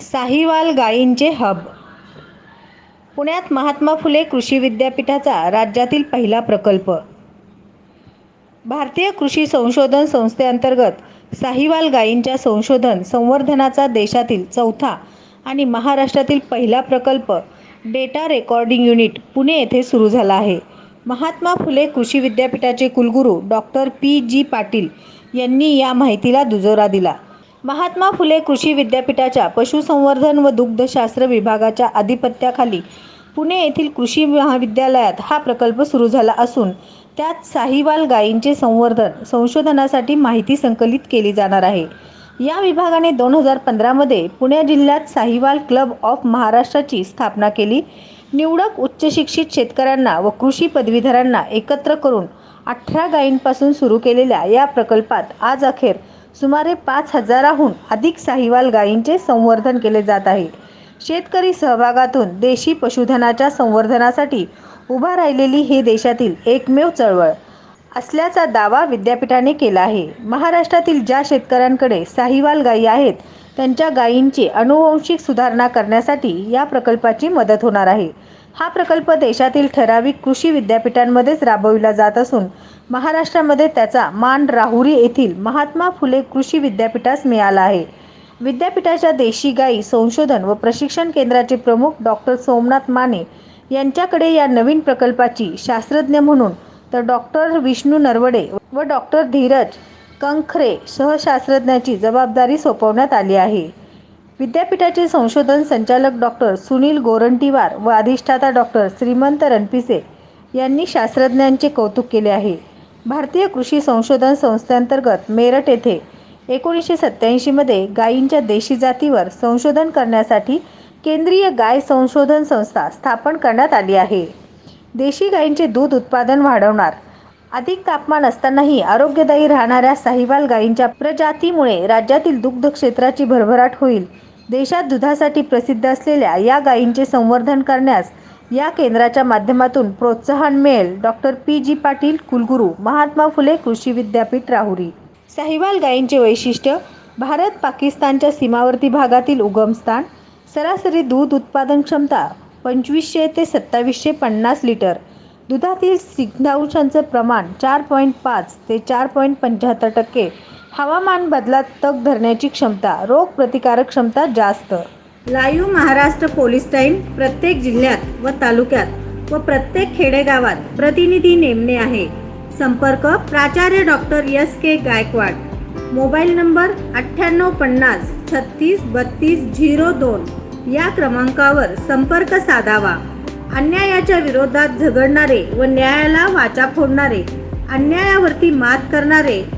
साहिवाल गायींचे हब. पुण्यात महात्मा फुले कृषी विद्यापीठाचा राज्यातील पहिला प्रकल्प. भारतीय कृषी संशोधन संस्थेअंतर्गत साहिवाल गायींच्या संशोधन संवर्धनाचा देशातील चौथा आणि महाराष्ट्रातील पहिला प्रकल्प डेटा रेकॉर्डिंग युनिट पुणे येथे सुरू झाला आहे. महात्मा फुले कृषी विद्यापीठाचे कुलगुरू डॉक्टर पी जी पाटील यांनी या माहितीला दुजोरा दिला. महात्मा फुले कृषी विद्यापीठाच्या पशुसंवर्धन व दुग्धशास्त्र विभागाच्या आधिपत्याखाली पुणे येथील कृषी महाविद्यालयात हा प्रकल्प सुरू झाला असून त्यात साहिवाल गायींचे संवर्धन संशोधनासाठी माहिती संकलित केली जाणार आहे. या विभागाने दोन हजार पंधरामध्ये पुणे जिल्ह्यात साहिवाल क्लब ऑफ महाराष्ट्राची स्थापना केली. निवडक उच्चशिक्षित शेतकऱ्यांना व कृषी पदवीधरांना एकत्र करून अठरा गायींपासून सुरू केलेल्या या प्रकल्पात आज अखेर सुमारे पाच हजाराहून अधिक साहिवाल गायींचे संवर्धन केले जात आहे. शेतकरी सहभागातून देशी पशुधनाच्या संवर्धनासाठी उभा राहिलेली ही देशातील एकमेव चळवळ असल्याचा दावा विद्यापीठाने केला आहे. महाराष्ट्रातील ज्या शेतकऱ्यांकडे साहिवाल गायी आहेत त्यांच्या गायींची अनुवंशिक सुधारणा करण्यासाठी या प्रकल्पाची मदत होणार आहे. हा प्रकल्प देशातील ठराविक कृषी विद्यापीठांमध्येच राबविला जात असून महाराष्ट्रामध्ये त्याचा मान राहुरी येथील महात्मा फुले कृषी विद्यापीठास मिळाला आहे. विद्यापीठाच्या देशी गाई संशोधन व प्रशिक्षण केंद्राचे प्रमुख डॉक्टर सोमनाथ माने यांच्याकडे या नवीन प्रकल्पाची शास्त्रज्ञ म्हणून तर डॉक्टर विष्णू नरवडे व डॉक्टर धीरज कंखरे सहशास्त्रज्ञाची जबाबदारी सोपवण्यात आली आहे. विद्यापीठाचे संशोधन संचालक डॉक्टर सुनील गोरंटीवार व अधिष्ठाता डॉक्टर श्रीमंत रणपिसे यांनी शास्त्रज्ञांचे कौतुक केले आहे. भारतीय कृषी संशोधन संस्थेअंतर्गत मेरठ येथे एकोणीसशे सत्त्याऐंशीमध्ये गायींच्या देशी जातीवर संशोधन करण्यासाठी केंद्रीय गाय संशोधन संस्था स्थापन करण्यात आली आहे. देशी गायींचे दूध उत्पादन वाढवणार अधिक तापमान असतानाही आरोग्यदायी राहणाऱ्या साहिवाल गायींच्या प्रजातीमुळे राज्यातील दुग्ध क्षेत्राची भरभराट होईल देशात दुधासाठी प्रसिद्ध असलेल्या या गायींचे संवर्धन करण्यास या केंद्राच्या माध्यमातून प्रोत्साहन मिळेल. Doctor P. जी. पाटील कुलगुरू महात्मा फुले कृषी विद्यापीठ राहुरी. साहिवाल गायींचे वैशिष्ट्य भारत पाकिस्तानच्या सीमावर्ती भागातील उगमस्थान सरासरी दूध उत्पादन क्षमता पंचवीसशे ते सत्तावीसशे पन्नास लिटर. दुधातील स्निग्धांशांचं प्रमाण चार पॉईंट पाच ते चार पॉईंट पंच्याहत्तर टक्के. हवामान बदलात तग धरण्याची क्षमता रोग प्रतिकारक क्षमता जास्त. लाईव्ह महाराष्ट्र पोलीस टाईम प्रत्येक जिल्ह्यात व तालुक्यात व प्रत्येक खेडेगावात प्रतिनिधी नेमणे आहे. संपर्क प्राचार्य doctor S K Gaikwad. Mobile number अठ्ठ्याण्णव पन्नास छत्तीस बत्तीस झिरो दोन या क्रमांकावर संपर्क साधावा. अन्यायाच्या विरोधात झगडणारे व न्यायाला वाचा फोडणारे अन्यायावरती मात करणारे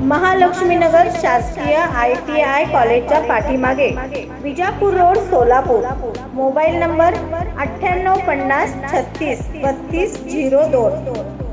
महालक्ष्मीनगर शासकीय आय टी आय कॉलेजच्या पाठीमागे Vijapur road Solapur. Mobile number अठ्ठ्याण्णव पन्नास छत्तीस बत्तीस झिरो दोन.